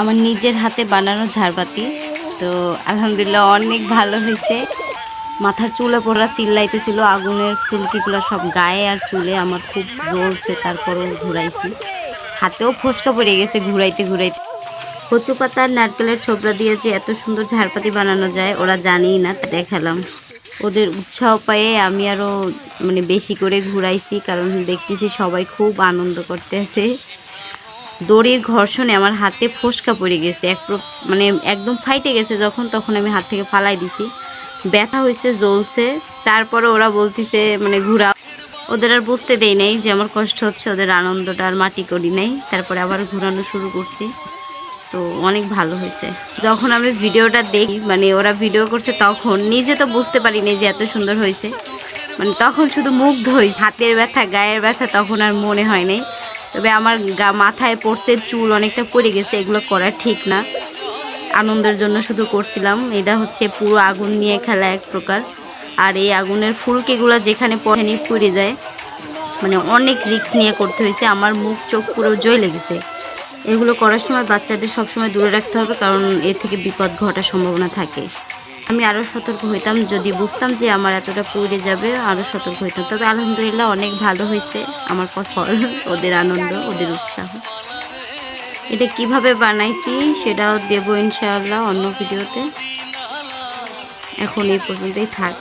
আমার নিজের হাতে বানানো ঝাড়বাতি। তো আলহামদুলিল্লাহ অনেক ভালো হয়েছে। মাথার চুলে পড়া চিল্লাইতেছিল, আগুনের ফুলকিগুলো সব গায়ে আর চুলে আমার খুব জ্বলছে, তারপরও ঘুরাইছি। হাতেও ফসকা পড়ে গেছে ঘুরাইতে ঘুরাইতে। কচু পাতার নারকেলের ছোবড়া দিয়ে যে এত সুন্দর ঝাড়পাতি বানানো যায়, ওরা জানেই না, দেখালাম। ওদের উৎসাহ পেয়ে আমি আরও মানে বেশি করে ঘুরাইছি, কারণ দেখতেছি সবাই খুব আনন্দ করতেছে। দড়ির ঘর্ষণে আমার হাতে ফোসকা পড়ে গেছে। এক মানে একদম ফাইটে গেছে যখন, তখন আমি হাত থেকে ফালাই দিছি। ব্যথা হয়েছে, জ্বলছে। তারপরে ওরা বলতিছে মানে ঘুরা ওদের আর বুঝতে দেই নাই যে আমার কষ্ট হচ্ছে, ওদের আনন্দটা আর মাটি করি নাই। তারপরে আবার ঘুরানো শুরু করছি। তো অনেক ভালো হয়েছে। যখন আমি ভিডিওটা দেখি মানে ওরা ভিডিও করছে তখন, নিজে তো বুঝতে পারিনি যে এত সুন্দর হয়েছে। মানে তখন শুধু মুগ্ধ হই। হাতের ব্যথা, গায়ের ব্যথা তখন আর মনে হয় নাই। তবে আমার মাথায় পড়ছে, চুল অনেকটা পড়ে গেছে, এগুলো করা ঠিক না। আনন্দের জন্য শুধু করছিলাম। এটা হচ্ছে পুরো আগুন নিয়ে খেলা এক প্রকার। আর এই আগুনের ফুলকিগুলো যেখানে পড়েনি পুড়ে যায়। মানে অনেক রিস্ক নিয়ে করতে হয়েছে। আমার মুখ, চোখ পুরো জয় লেগেছে এগুলো করার সময় বাচ্চাদের সবসময় দূরে রাখতে হবে, কারণ এ থেকে বিপদ ঘটার সম্ভাবনা থাকে। আমি আরও সতর্ক হইতাম। যদি বুঝতাম যে আমার এতটা পুড়ে যাবে আরও সতর্ক হইতাম। তবে আলহামদুলিল্লাহ অনেক ভালো হয়েছে আমার ফসল, ওদের আনন্দ, ওদের উৎসাহ। এটা কীভাবে বানাইছি সেটাও দেবো ইনশাআল্লাহ অন্য ভিডিওতে। এখন এই পর্যন্তই থাক।